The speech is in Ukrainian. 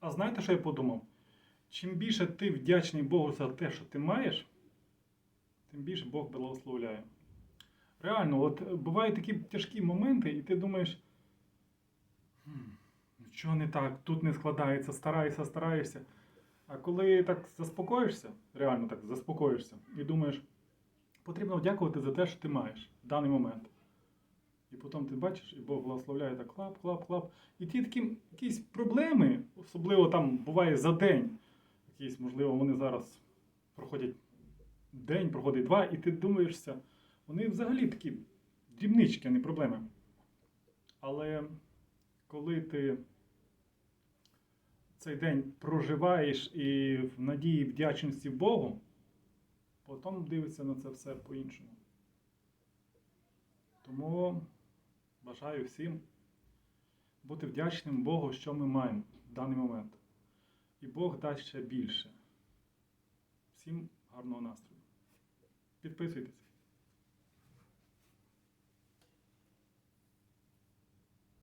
А знаєте, що я подумав? Чим більше ти вдячний Богу за те, що ти маєш, тим більше Бог благословляє. Реально, от бувають такі тяжкі моменти, і ти думаєш, «Хм, що не так, тут не складається, стараєшся, стараєшся. А коли так заспокоїшся, реально так заспокоїшся, і думаєш, потрібно дякувати за те, що ти маєш в даний момент. І потім ти бачиш, і Бог благословляє так клап, клап, клап. І ті такі якісь проблеми, особливо там буває за день, якісь, можливо, вони зараз проходять день, проходить два, і ти думаєшся, вони взагалі такі дрібнички, а не проблеми. Але коли ти цей день проживаєш і в надії вдячності Богу, потім дивишся на це все по-іншому. Тому бажаю всім бути вдячним Богу, що ми маємо в даний момент. І Бог дасть ще більше. Всім гарного настрою. Підписуйтесь.